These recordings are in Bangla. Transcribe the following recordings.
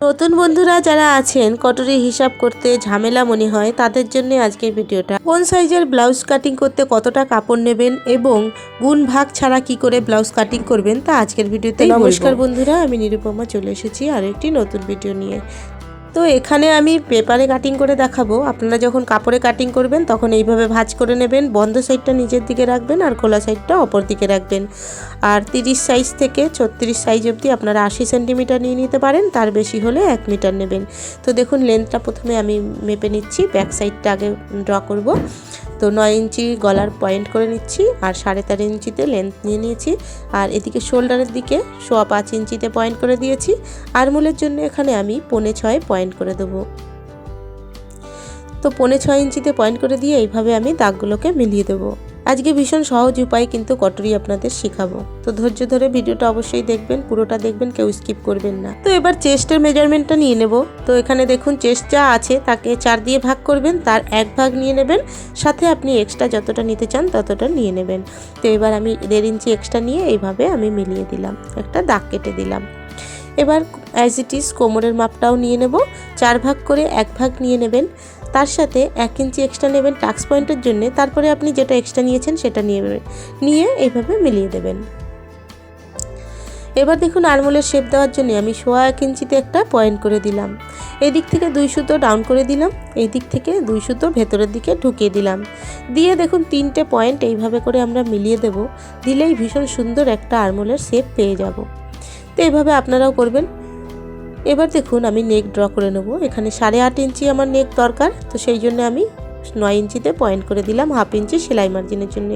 নতুন বন্ধুরা যারা আছেন কটরি হিসাব করতে ঝামেলা মনে হয় তাদের জন্য আজকের ভিডিওটা। কোন সাইজের ব্লাউজ কাটিং করতে কতটা কাপড় নেবেন এবং গুণ ভাগ ছাড়া কি করে ব্লাউজ কাটিং করবেন তা আজকের ভিডিওতে নমস্কার বন্ধুরা আমি নিরুপমা চলে এসেছি আর একটি নতুন ভিডিও নিয়ে। তো এখানে আমি পেপারে কাটিং করে দেখাবো। আপনারা যখন কাপড়ে কাটিং করবেন, তখন এইভাবে ভাজ করে নেবেন। বন্ধ সাইডটা নিজের দিকে রাখবেন আর খোলা সাইডটা অপর দিকে রাখবেন। আর তিরিশ সাইজ থেকে ছত্রিশ সাইজ অবধি আপনারা আশি সেন্টিমিটার নিয়ে নিতে পারেন। তার বেশি হলে এক মিটার নেবেন। তো দেখুন লেন্থটা প্রথমে আমি মেপে নিচ্ছি। ব্যাক সাইডটা আগে ড্র করব। তো নয় ইঞ্চি গলার পয়েন্ট করে নিচ্ছি আর সাড়ে তেরো ইঞ্চিতে লেন্থ নিয়ে নিয়েছি। আর এদিকে শোল্ডারের দিকে সোয়া পাঁচ ইঞ্চিতে পয়েন্ট করে দিয়েছি। আরমোলের জন্য এখানে আমি পৌনে ছয় পয়েন্ট করে দেবো। তো পৌনে ছয় ইঞ্চিতে পয়েন্ট করে দিয়ে এইভাবে আমি দাগগুলোকে মিলিয়ে দেবো। আজকে ভীষণ সহজ উপায় কিন্তু কটরি আপনাদের শেখাবো। তো ধৈর্য ধরে ভিডিওটা অবশ্যই দেখবেন, পুরোটা দেখবেন, কেউ স্কিপ করবেন না। তো এবার চেস্টের মেজারমেন্টটা নিয়ে নেব। তো এখানে দেখুন চেস্ট যা আছে তাকে চার দিয়ে ভাগ করবেন, তার এক ভাগ নিয়ে নেবেন, সাথে আপনি এক্সট্রা যতটা নিতে চান ততটা নিয়ে নেবেন। তো এবার আমি দেড় ইঞ্চি এক্সট্রা নিয়ে এইভাবে আমি মিলিয়ে দিলাম, একটা দাগ কেটে দিলাম। এবার অ্যাজ ইট ইজ কোমরের মাপটাও নিয়ে নেব, চার ভাগ করে এক ভাগ নিয়ে নেবেন। তার সাথে এক ইঞ্চি এক্সট্রা নেবেন টাক্স পয়েন্টের জন্য। তারপরে আপনি যেটা এক্সট্রা নিয়েছেন সেটা নিয়ে নিয়ে এইভাবে মিলিয়ে দেবেন। এবার দেখুন আরমোলের শেপ দেওয়ার জন্য আমি সোয়া এক ইঞ্চিতে একটা পয়েন্ট করে দিলাম। এই দিক থেকে দুই সুতো ডাউন করে দিলাম। এই দিক থেকে দুই সুতো ভেতরের দিকে ঢুকিয়ে দিলাম। দিয়ে দেখুন তিনটে পয়েন্ট এইভাবে করে আমরা মিলিয়ে দেব। দিলেই ভীষণ সুন্দর একটা আরমোলের শেপ পেয়ে যাব। তো এইভাবে আপনারাও করবেন। এবার দেখুন আমি নেক ড্র করে নেব। এখানে সাড়ে আট ইঞ্চি আমার নেক দরকার, তো সেই জন্য আমি নয় ইঞ্চিতে পয়েন্ট করে দিলাম হাফ ইঞ্চি সেলাই মার্জিনের জন্য।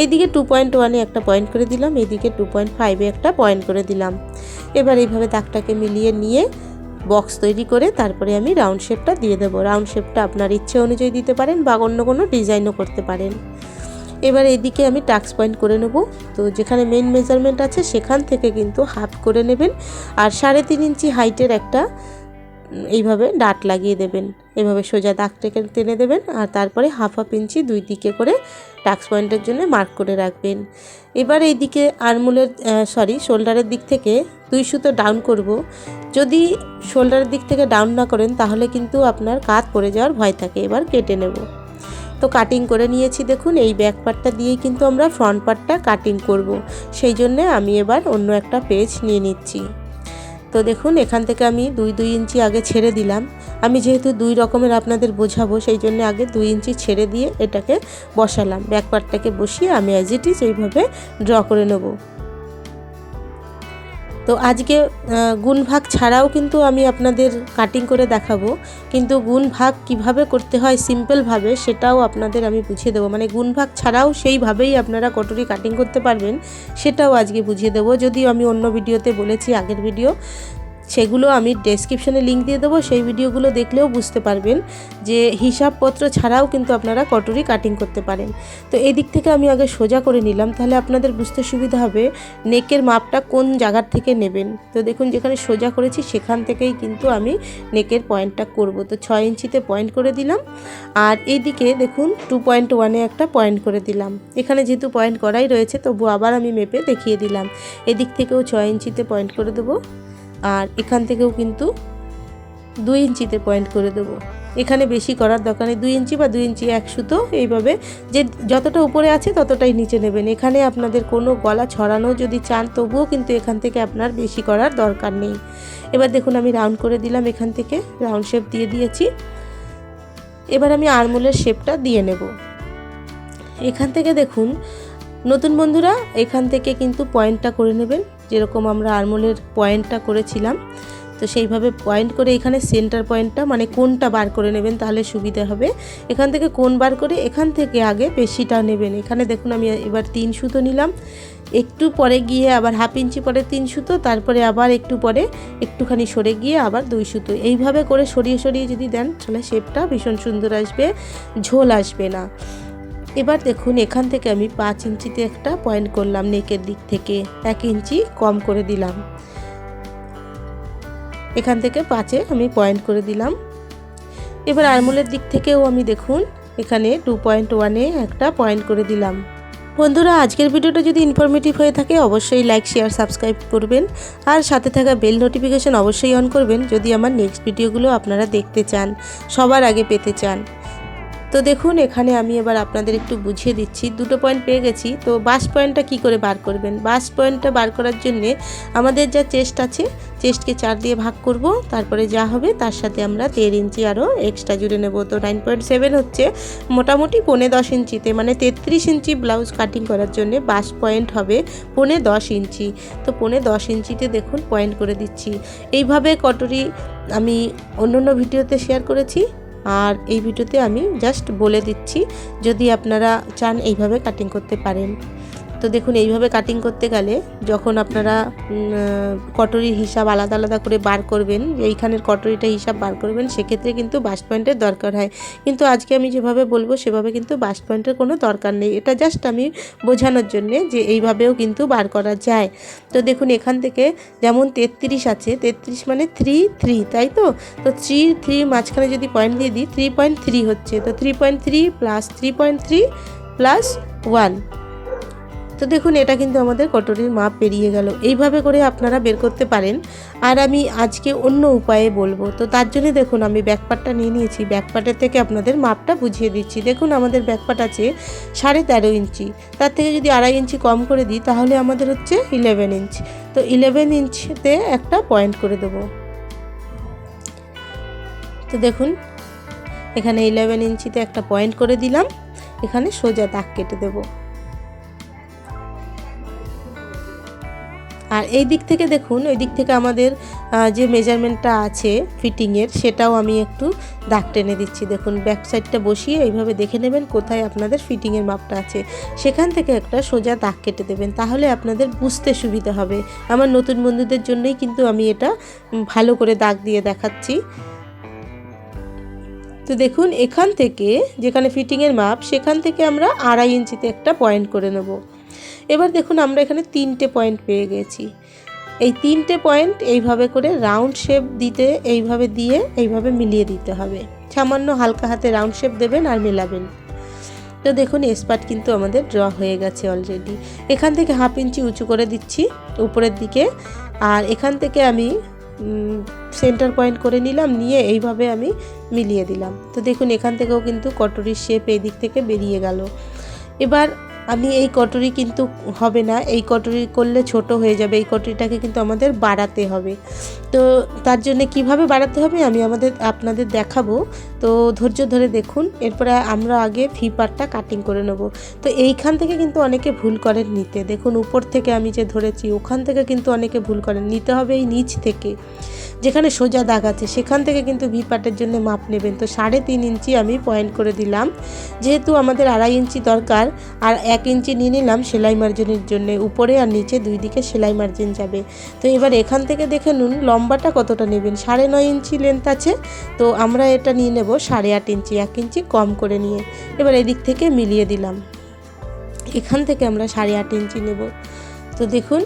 এইদিকে টু পয়েন্ট ওয়ানে একটা পয়েন্ট করে দিলাম, এইদিকে টু পয়েন্ট ফাইভে একটা পয়েন্ট করে দিলাম। এবার এইভাবে দাগটাকে মিলিয়ে নিয়ে বক্স তৈরি করে তারপরে আমি রাউন্ড শেপটা দিয়ে দেবো। রাউন্ড শেপটা আপনার ইচ্ছে অনুযায়ী দিতে পারেন বা অন্য কোনো ডিজাইনও করতে পারেন। এবার এদিকে আমি টাক্স পয়েন্ট করে নেব। তো যেখানে মেন মেজারমেন্ট আছে, সেখান থেকে কিন্তু হাফ করে নেবেন। আর সাড়ে তিন ইঞ্চি হাইটের একটা এইভাবে ডাট লাগিয়ে দেবেন। এভাবে সোজা দাগটাকে টেনে দেবেন। আর তারপরে হাফ হাফ ইঞ্চি দুই দিকে করে টাক্স পয়েন্টের জন্য মার্ক করে রাখবেন। এবার এইদিকে আরমুলের সরি শোল্ডারের দিক থেকে দুই সুতো ডাউন করব। যদি শোল্ডারের দিক থেকে ডাউন না করেন, তাহলে কিন্তু আপনার কাত পড়ে যাওয়ার ভয় থাকে। এবার কেটে নেব। তো কাটিং করে নিয়েছি, দেখুন, এই ব্যাক পার্টটা দিয়েই কিন্তু আমরা ফ্রন্ট পার্টটা কাটিং করব। সেই জন্যে আমি এবার অন্য একটা পেজ নিয়ে নিচ্ছি। তো দেখুন, এখান থেকে আমি দুই দুই ইঞ্চি আগে ছেড়ে দিলাম। আমি যেহেতু দুই রকমের আপনাদের বোঝাবো, সেই জন্য আগে দুই ইঞ্চি ছেড়ে দিয়ে এটাকে বসালাম। ব্যাক পার্টটাকে বসিয়ে আমি অ্যাজ ইট ইজ এইভাবে ড্র করে নেব। তো আজকে গুণ ভাগ ছাড়াও কিন্তু আমি আপনাদের কাটিং করে দেখাবো। কিন্তু গুণ ভাগ কীভাবে করতে হয় সিম্পলভাবে সেটাও আপনাদের আমি বুঝিয়ে দেবো। মানে গুণ ভাগ ছাড়াও সেইভাবেই আপনারা কটরি কাটিং করতে পারবেন, সেটাও আজকে বুঝিয়ে দেবো। যদিও আমি অন্য ভিডিওতে বলেছি আগের ভিডিও সেগুলো আমি ডেসক্রিপশনে লিঙ্ক দিয়ে দেবো, সেই ভিডিওগুলো দেখলেও বুঝতে পারবেন যে হিসাবপত্র ছাড়াও কিন্তু আপনারা কটরি কাটিং করতে পারেন। তো এই দিক থেকে আমি আগে সোজা করে নিলাম, তাহলে আপনাদের বুঝতে সুবিধা হবে নেকের মাপটা কোন জায়গার থেকে নেবেন। তো দেখুন, যেখানে সোজা করেছি সেখান থেকেই কিন্তু আমি নেকের পয়েন্টটা করব। তো ছয় ইঞ্চিতে পয়েন্ট করে দিলাম, আর এইদিকে দেখুন টু পয়েন্ট ওয়ানে একটা পয়েন্ট করে দিলাম। এখানে যেহেতু পয়েন্ট করাই রয়েছে তবু আবার আমি মেপে দেখিয়ে দিলাম। এদিক থেকেও ছয় ইঞ্চিতে পয়েন্ট করে দেবো। আর এখান থেকেও কিন্তু দুই ইঞ্চিতে পয়েন্ট করে দেবো। এখানে বেশি করার দরকার নেই, দুই ইঞ্চি বা দুই ইঞ্চি এক সুতো, এইভাবে যে যতটা উপরে আছে ততটাই নিচে নেবেন। এখানে আপনাদের কোনো গলা ছড়ানো যদি চান, তবুও কিন্তু এখান থেকে আপনার বেশি করার দরকার নেই। এবার দেখুন আমি রাউন্ড করে দিলাম, এখান থেকে রাউন্ড শেপ দিয়ে দিয়েছি। এবার আমি আরমোলের শেপটা দিয়ে নেব। এখান থেকে দেখুন, নতুন বন্ধুরা, এখান থেকে কিন্তু পয়েন্টটা করে নেবেন। যেরকম আমরা আরমোলের পয়েন্টটা করেছিলাম, তো সেইভাবে পয়েন্ট করে এখানে সেন্টার পয়েন্টটা মানে কোনটা বার করে নেবেন তাহলে সুবিধা হবে। এখান থেকে কোন বার করে এখান থেকে আগে বেশিটা নেবেন। এখানে দেখুন আমি এবার তিন সুতো নিলাম। একটু পরে গিয়ে আবার হাফ ইঞ্চি পরে তিন সুতো, তারপরে আবার একটু পরে একটুখানি সরে গিয়ে আবার দুই সুতো। এইভাবে করে সরিয়ে সরিয়ে যদি দেন তাহলে শেপটা ভীষণ সুন্দর আসবে, ঝোল আসবে না। এবার দেখুন, এখান থেকে আমি পাঁচ ইঞ্চিতে একটা পয়েন্ট করলাম নেকের দিক থেকে। এক ইঞ্চি কম করে দিলাম। এখান থেকে পাঁচে আমি পয়েন্ট করে দিলাম। এবার আরমোলের দিক থেকেও আমি দেখুন, এখানে টু পয়েন্ট ওয়ানে একটা পয়েন্ট করে দিলাম। বন্ধুরা, আজকের ভিডিওটা যদি ইনফরমেটিভ হয়ে থাকে, অবশ্যই লাইক শেয়ার সাবস্ক্রাইব করবেন। আর সাথে থাকা বেল নোটিফিকেশন অবশ্যই অন করবেন যদি আমার নেক্সট ভিডিওগুলো আপনারা দেখতে চান, সবার আগে পেতে চান। তো দেখুন, এখানে আমি এবার আপনাদের একটু বুঝিয়ে দিচ্ছি। দুটো পয়েন্ট পেয়ে গেছি। তো বাস পয়েন্টটা কি করে বার করবেন? বাস পয়েন্টটা বার করার জন্যে আমাদের যা চেস্ট আছে চেস্টকে চার দিয়ে ভাগ করব। তারপরে যা হবে, তার সাথে আমরা দেড় ইঞ্চি আরও এক্সট্রা জুড়ে নেব। তো নাইন পয়েন্ট সেভেন হচ্ছে মোটামুটি পৌনে দশ ইঞ্চিতে মানে তেত্রিশ ইঞ্চি ব্লাউজ কাটিং করার জন্য বাস পয়েন্ট হবে পৌনে দশ ইঞ্চি। তো পৌনে দশ ইঞ্চিতে দেখুন পয়েন্ট করে দিচ্ছি। এইভাবে কটরি আমি অন্য অন্য ভিডিওতে শেয়ার করেছি। আর এই ভিডিওতে আমি জাস্ট বলে দিচ্ছি যদি আপনারা চান এইভাবে কাটিং করতে পারেন। তো দেখুন, এইভাবে কাটিং করতে গেলে যখন আপনারা কটরির হিসাব আলাদা আলাদা করে বার করবেন, এইখানের কটরিটা হিসাব বার করবেন, সেক্ষেত্রে কিন্তু বাস্ট পয়েন্টের দরকার হয়। কিন্তু আজকে আমি যেভাবে বলব, সেভাবে কিন্তু বাস্ট পয়েন্টের কোনো দরকার নেই। এটা জাস্ট আমি বোঝানোর জন্যে যে এইভাবেও কিন্তু বার করা যায়। তো দেখুন, এখান থেকে যেমন তেত্রিশ আছে, তেত্রিশ মানে থ্রি থ্রি তাই তো? তো থ্রি থ্রি মাঝখানে যদি পয়েন্ট দিয়ে দিই থ্রি পয়েন্ট থ্রি হচ্ছে। তো three point three plus three point three plus one তো দেখুন, এটা কিন্তু আমাদের কটরির মাপ পেরিয়ে গেল। এইভাবে করে আপনারা বের করতে পারেন। আর আমি আজকে অন্য উপায়ে বলব। তো তার জন্য দেখুন, আমি ব্যাকপার্টটা নিয়ে নিয়েছি। ব্যাকপার্টের থেকে আপনাদের মাপটা বুঝিয়ে দিচ্ছি। দেখুন, আমাদের ব্যাকপার্ট আছে সাড়ে তেরো ইঞ্চি। তার থেকে যদি আড়াই ইঞ্চি কম করে দিই, তাহলে আমাদের হচ্ছে ইলেভেন ইঞ্চ তো ইলেভেন ইঞ্চিতে একটা পয়েন্ট করে দেবো। তো দেখুন, এখানে ইলেভেন ইঞ্চিতে একটা পয়েন্ট করে দিলাম। এখানে সোজা দাগ কেটে দেবো। আর এই দিক থেকে দেখুন ওই দিক থেকে আমাদের যে মেজারমেন্টটা আছে ফিটিংয়ের সেটাও আমি একটু দাগ টেনে দিচ্ছি। দেখুন ব্যাক সাইডটা বসিয়ে এইভাবে দেখে নেবেন কোথায় আপনাদের ফিটিংয়ের মাপটা আছে। সেখান থেকে একটা সোজা দাগ কেটে দেবেন, তাহলে আপনাদের বুঝতে সুবিধা হবে। আমার নতুন বন্ধুদের জন্যই কিন্তু আমি এটা ভালো করে দাগ দিয়ে দেখাচ্ছি। তো দেখুন, এখান থেকে যেখানে ফিটিংয়ের মাপ, সেখান থেকে আমরা আড়াই ইঞ্চিতে একটা পয়েন্ট করে নেব। এবার দেখুন আমরা এখানে তিনটে পয়েন্ট পেয়ে গেছি। এই তিনটে পয়েন্ট এইভাবে করে রাউন্ড শেপ দিতে, এইভাবে দিয়ে, এইভাবে মিলিয়ে দিতে হবে। সামান্য হালকা হাতে রাউন্ড শেপ দেবেন আর মেলাবেন। তো দেখুন স্পাট কিন্তু আমাদের ড্র হয়ে গেছে অলরেডি এখান থেকে হাফ ইঞ্চি উঁচু করে দিচ্ছি উপরের দিকে। আর এখান থেকে আমি সেন্টার পয়েন্ট করে নিলাম, নিয়ে এইভাবে আমি মিলিয়ে দিলাম। তো দেখুন, এখান থেকেও কিন্তু কটরির শেপ এই দিক থেকে বেরিয়ে গেল। এবার আমি এই কটরি কিন্তু হবে না, এই কটরি করলে ছোট হয়ে যাবে, এই কটরিটাকে কিন্তু আমাদের বাড়াতে হবে। তো তার জন্য কীভাবে বাড়াতে হবে আমি আমাদের, আপনাদের দেখাবো। তো ধৈর্য ধরে দেখুন, এরপরে আমরা আগে ফি পার্টটা কাটিং করে নেব। তো এইখান থেকে কিন্তু অনেকে ভুল করেন নিতে। দেখুন, উপর থেকে আমি যে ধরেছি, ওখান থেকে কিন্তু অনেকে ভুল করেন। নিতে হবে এই নিচ থেকে। যেখানে সোজা দাগ আছে, সেখান থেকে কিন্তু ভি পার্টের জন্য মাপ নেবেন। তো সাড়ে তিন ইঞ্চি আমি পয়েন্ট করে দিলাম। যেহেতু আমাদের আড়াই ইঞ্চি দরকার, আর এক ইঞ্চি নিয়ে নিলাম সেলাই মার্জিনের জন্য, উপরে আর নিচে দুই দিকে সেলাই মার্জিন যাবে। তো এবার এখান থেকে দেখে নুন, লম্বাটা কতটা নেবেন? সাড়ে নয় ইঞ্চি লেন্থ আছে, তো আমরা এটা নিয়ে নেব সাড়ে আট ইঞ্চি, এক ইঞ্চি কম করে নিয়ে। এবার এদিক থেকে মিলিয়ে দিলাম। এখান থেকে আমরা সাড়ে আট ইঞ্চি নেব। তো দেখুন,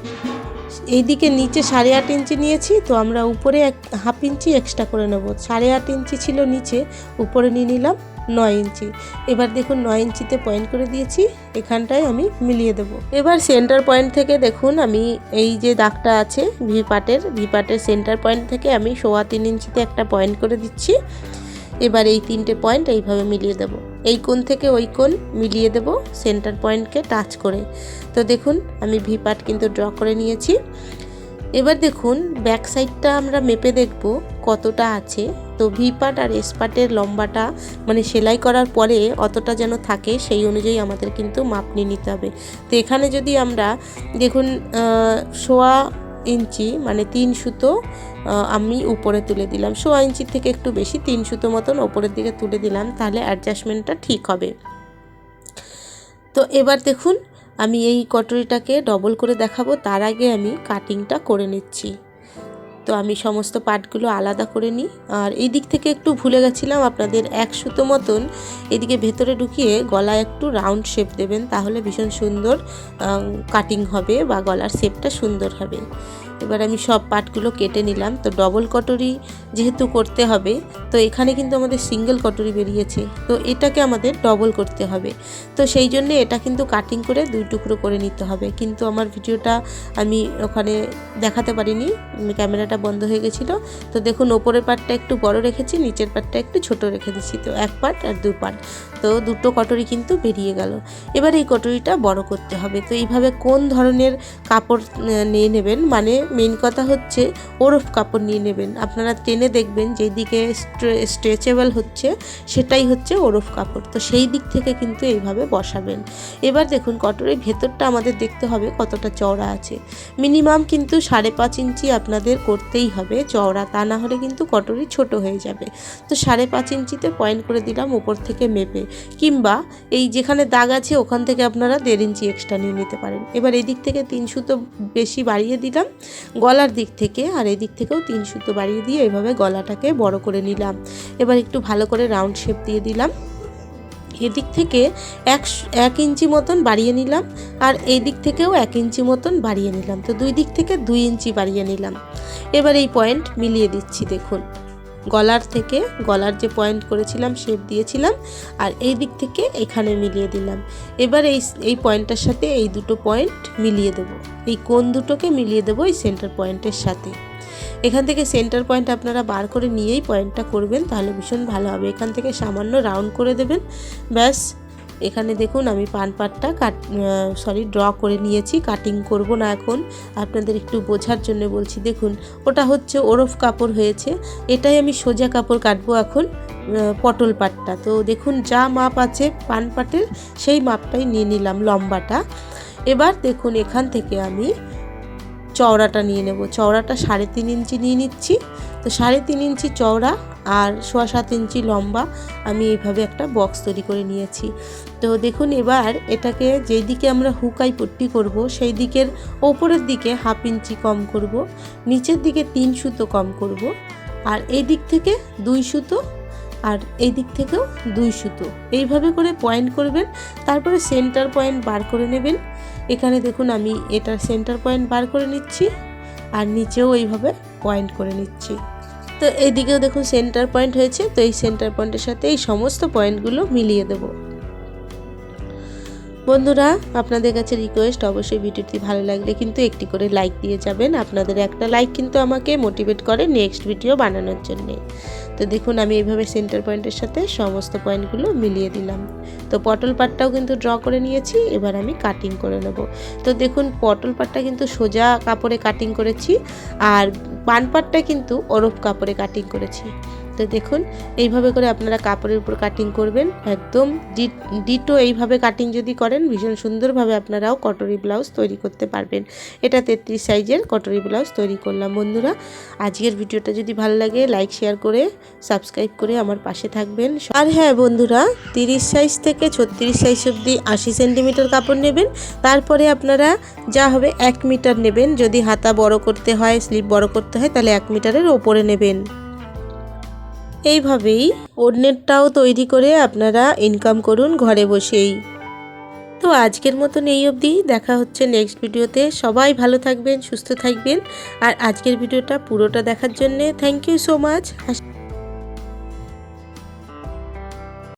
এইদিকে নিচে সাড়ে আট ইঞ্চি নিয়েছি, তো আমরা উপরে এক, হাফ ইঞ্চি এক্সট্রা করে নেব। সাড়ে আট ইঞ্চি ছিল নিচে, উপরে নিয়ে নিলাম। নয় ইঞ্চি। এবার দেখুন নয় ইঞ্চিতে পয়েন্ট করে দিয়েছি, এখানটায় আমি মিলিয়ে দেবো। এবার সেন্টার পয়েন্ট থেকে দেখুন আমি এই যে দাগটা আছে ভি পাটের ভি পাটের সেন্টার পয়েন্ট থেকে আমি সোয়া তিন ইঞ্চিতে একটা পয়েন্ট করে দিচ্ছি। এবার এই তিনটে পয়েন্ট এইভাবে মিলিয়ে দেব। এই কোণ থেকে ওই কোণ মিলিয়ে দেব সেন্টার পয়েন্টকে টাচ করে। তো দেখুন আমি ভি পার্ট কিন্তু ড্র করে নিয়েছি। এবার দেখুন ব্যাক সাইডটা আমরা মেপে দেখব কতটা আছে। তো ভি পার্ট আর এস পার্টের লম্বাটা মানে সেলাই করার পরে অতটা যেন থাকে, সেই অনুযায়ী আমাদের কিন্তু মাপ নিয়ে নিতে হবে। তো এখানে যদি আমরা দেখুন সোয়া ইঞ্চি মানে তিন সুতো আমি উপরে তুলে দিলাম। সোয়া ইঞ্চির থেকে একটু বেশি, তিন সুতো মতন ওপরের দিকে তুলে দিলাম, তাহলে অ্যাডজাস্টমেন্টটা ঠিক হবে। তো এবার দেখুন, আমি এই কটরিটাকে ডবল করে দেখাবো, তার আগে আমি কাটিংটা করে নিচ্ছি। তো আমি সমস্ত পাটগুলো আলাদা করে নিই। আর এই দিক থেকে একটু ভুলে গেছিলাম আপনাদের এক সুতো মতন এদিকে ভেতরে ঢুকিয়ে গলায় একটু রাউন্ড শেপ দেবেন, তাহলে ভীষণ সুন্দর কাটিং হবে বা গলার শেপটা সুন্দর হবে। এবার আমি সব পাটগুলো কেটে নিলাম। তো ডবল কটরি যেহেতু করতে হবে, তো এখানে কিন্তু আমাদের সিঙ্গেল কটরি বেরিয়েছে। তো এটাকে আমাদের ডবল করতে হবে। তো সেই জন্য এটা কিন্তু কাটিং করে দুই টুকরো করে নিতে হবে। কিন্তু আমার ভিডিওটা আমি ওখানে দেখাতে পারিনি, ক্যামেরাটা বন্ধ হয়ে গেছিল। তো দেখুন, ওপরের পাটটা একটু বড় রেখেছি, নিচের পাটটা একটু ছোট রেখে দিচ্ছি। তো এক পাট আর দু পাট। তো দুটো কটরি কিন্তু বেরিয়ে গেল। এবার এই কটরিটা বড় করতে হবে। তো এইভাবে কোন ধরনের কাপড় নিয়ে নেবেন? মানে মেন কথা হচ্ছে ওরফ কাপড় নিয়ে নেবেন। আপনারা টেনে দেখবেন যেদিকে স্ট্রেচেবল হচ্ছে, সেটাই হচ্ছে ওরফ কাপড়। তো সেই দিক থেকে কিন্তু এইভাবে বসাবেন। এবার দেখুন কটরের ভেতরটা আমাদের দেখতে হবে কতটা চওড়া আছে। মিনিমাম কিন্তু সাড়ে পাঁচ ইঞ্চি আপনাদের করতেই হবে চওড়া, তা না হলে কিন্তু কটরি ছোট হয়ে যাবে। তো সাড়ে পাঁচ ইঞ্চিতে পয়েন্ট করে দিলাম উপর থেকে মেপে। কিংবা এই যেখানে দাগ আছে ওখান থেকে আপনারা দেড় ইঞ্চি এক্সট্রা নিয়ে নিতে পারেন। এবার এদিক থেকে তিন সুতো বেশি বাড়িয়ে দিলাম। গলার দিক থেকে আর এই দিক থেকেও তিন সুতো বাড়িয়ে দিয়ে এভাবে গলাটাকে বড় করে নিলাম। এবার একটু ভালো করে রাউন্ড শেপ দিয়ে দিলাম। এদিক থেকে এক এক ইঞ্চি মতন বাড়িয়ে নিলাম আর এই দিক থেকেও এক ইঞ্চি মতন বাড়িয়ে নিলাম। তো দুই দিক থেকে দুই ইঞ্চি বাড়িয়ে নিলাম। এবার এই পয়েন্ট মিলিয়ে দিচ্ছি, দেখুন। গলার থেকে, গলার যে পয়েন্ট করেছিলাম শেপ দিয়েছিলাম, আর এই দিক থেকে এখানে মিলিয়ে দিলাম। এবার এই এই পয়েন্টটার সাথে এই দুটো পয়েন্ট মিলিয়ে দেব। এই কোন দুটোকে মিলিয়ে দেবো এই সেন্টার পয়েন্টের সাথে। এখান থেকে সেন্টার পয়েন্ট আপনারা বার করে নিয়েই পয়েন্টটা করবেন, তাহলে ভীষণ ভালো হবে। এখান থেকে সামান্য রাউন্ড করে দেবেন। ব্যাস এখানে দেখুন আমি পান পাটটা কাট সরি ড্র করে নিয়েছি কাটিং করব না এখন। আপনাদের একটু বোঝার জন্য বলছি, দেখুন, ওটা হচ্ছে ওরফ কাপড় হয়েছে। এটাই আমি সোজা কাপড় কাটবো এখন পটল পাটটা। তো দেখুন, যা মাপ আছে পান পাটের, সেই মাপটাই নিয়ে নিলাম লম্বাটা। এবার দেখুন, এখান থেকে আমি চওড়াটা নিয়ে নেব। চওড়াটা সাড়ে তিন ইঞ্চি নিয়ে নিচ্ছি। তো সাড়ে তিন ইঞ্চি চওড়া আর সোয়া সাত ইঞ্চি লম্বা আমি এইভাবে একটা বক্স তৈরি করে নিয়েছি। তো দেখুন এবার এটাকে যেই দিকে আমরা হুকাই পট্টি করব, সেই দিকের ওপরের দিকে হাফ ইঞ্চি কম করব, নিচের দিকে তিন সুতো কম করব আর এই দিক থেকে দুই সুতো আর এই দিক থেকেও দুই সুতো। এইভাবে করে পয়েন্ট করবেন, তারপরে সেন্টার পয়েন্ট বার করে নেবেন। এখানে দেখুন আমি এটার সেন্টার পয়েন্ট বার করে নিচ্ছি আর নিচেও এইভাবে পয়েন্ট করে নিচ্ছি। তো এইদিকেও দেখুন সেন্টার পয়েন্ট হয়েছে, তো এই সেন্টার পয়েন্টের সাথে এই সমস্ত পয়েন্টগুলো মিলিয়ে দেবো। বন্ধুরা, আপনাদের কাছে রিকোয়েস্ট অবশ্যই ভিডিওটি ভালো লাগলে কিন্তু একটি করে লাইক দিয়ে যাবেন। আপনাদের একটা লাইক কিন্তু আমাকে মোটিভেট করে নেক্সট ভিডিও বানানোর জন্যে। তো দেখুন, আমি এইভাবে সেন্টার পয়েন্টের সাথে সমস্ত পয়েন্টগুলো মিলিয়ে দিলাম। তো পটল পাটটাও কিন্তু ড্র করে নিয়েছি, এবার আমি কাটিং করে নেব। তো দেখুন, পটল পাটটা কিন্তু সোজা কাপড়ে কাটিং করেছি, আর পান পাটটা কিন্তু ওরফ কাপড়ে কাটিং করেছি। তো দেখুন। এইভাবে করে আপনারা কাপড়ের উপর কাটিং করবেন। একদম ডিটো এইভাবে কাটিং যদি করেন, ভীষণ সুন্দরভাবে আপনারাও কটরি ব্লাউজ তৈরি করতে পারবেন। এটা তেত্রিশ সাইজের কটরি ব্লাউজ তৈরি করলাম বন্ধুরা। আজকের ভিডিওটা যদি ভালো লাগে লাইক শেয়ার করে সাবস্ক্রাইব করে আমার পাশে থাকবেন। আর হ্যাঁ বন্ধুরা, তিরিশ সাইজ থেকে ছত্রিশ সাইজ অবধি আশি সেন্টিমিটার কাপড় নেবেন। তারপরে আপনারা যা হবে এক মিটার নেবেন। যদি হাতা বড় করতে হয় স্লিপ বড় করতে হয়, তাহলে এক মিটারের ওপরে নেবেন। এইভাবেই অন্যেরটাও তৈরি করে আপনারা ইনকাম করুন ঘরে বসেই। তো আজকের মতন এই অবধি, দেখা হচ্ছে নেক্সট ভিডিওতে সবাই ভালো থাকবেন, সুস্থ থাকবেন। আর আজকের ভিডিওটা পুরোটা দেখার জন্যে থ্যাংক ইউ সো মাচ